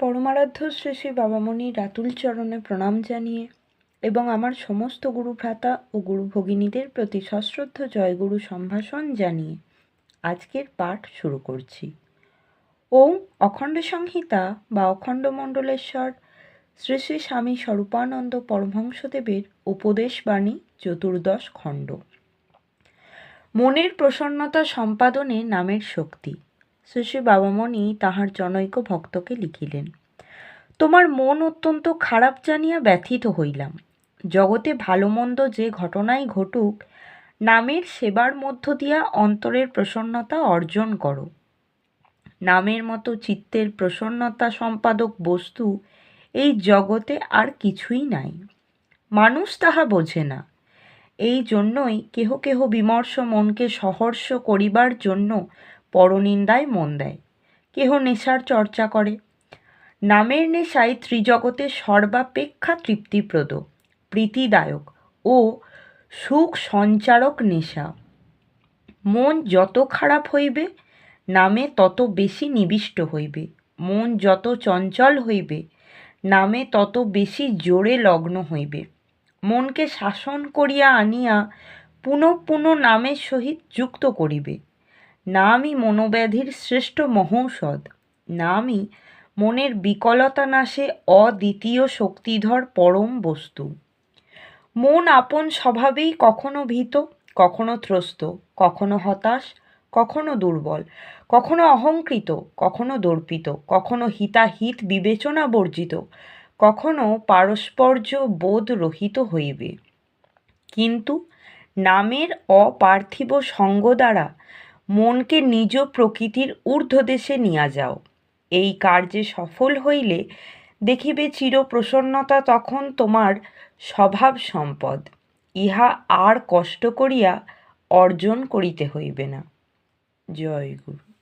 পরমারাধ্য শ্রী শ্রী বাবামণি রাতুল চরণে প্রণাম জানিয়ে এবং আমার সমস্ত গুরু ভ্রাতা ও গুরু ভগিনীদের প্রতি সশ্রদ্ধ জয়গুরু সম্ভাষণ জানিয়ে আজকের পাঠ শুরু করছি। ওম অখণ্ড সংহিতা বা অখণ্ড মণ্ডলেশ্বর শ্রী শ্রী স্বামী স্বরূপানন্দ পরমহংসদেবের উপদেশবাণী চতুর্দশ খণ্ড। মনের প্রসন্নতা সম্পাদনে নামের শক্তি। শ্রী বাবামণি তাহার জনৈক ভক্তকে লিখিলেন, তোমার মন অত্যন্ত খারাপ জানিয়া ব্যথিত হইলাম। জগতে ভালো মন্দ যে ঘটনাই ঘটুক, নামের সেবার মধ্য দিয়া অন্তরের প্রসন্নতা অর্জন করো। নামের মতো চিত্তের প্রসন্নতা সম্পাদক বস্তু এই জগতে আর কিছুই নাই। মানুষ তাহা বোঝে না। এই জন্যই কেহ কেহ বিমর্ষ মনকে সহর্ষ করিবার জন্য পরনিন্দায় মন দেয়। কেহ নেশার চর্চা করে। নামের নেশায় ত্রিজগতে সর্বাপেক্ষা তৃপ্তিপ্রদ, প্রীতিদায়ক ও সুখ সঞ্চারক নেশা। মন যত খারাপ হইবে, নামে তত বেশি নিবিষ্ট হইবে। মন যত চঞ্চল হইবে, নামে তত বেশি জোরে লগ্ন হইবে। মনকে শাসন করিয়া আনিয়া পুনঃ পুনঃ নামের সহিত যুক্ত করিবে। নামই মনোব্যাধির শ্রেষ্ঠ মহৌষধ। নামই মনের বিকলতা নাশে অদ্বিতীয় শক্তিধর পরম বস্তু। মন আপন স্বভাবেই কখনো ভীত, কখনো ত্রস্ত, কখনো হতাশ, কখনো দুর্বল, কখনো অহংকৃত, কখনো দর্পিত, কখনো হিতাহিত বিবেচনা বর্জিত, কখনো পারস্পর্য বোধ রহিত হইবে। কিন্তু নামের অপার্থিব সঙ্গ দ্বারা মনকে নিজ প্রকৃতির ঊর্ধ্বদেশে নিয়া যাও। এই কার্যে সফল হইলে দেখিবে চিরপ্রসন্নতা তখন তোমার স্বভাব সম্পদ ইহা আর কষ্ট করিয়া অর্জন করিতে হইবে না। জয় গুরু।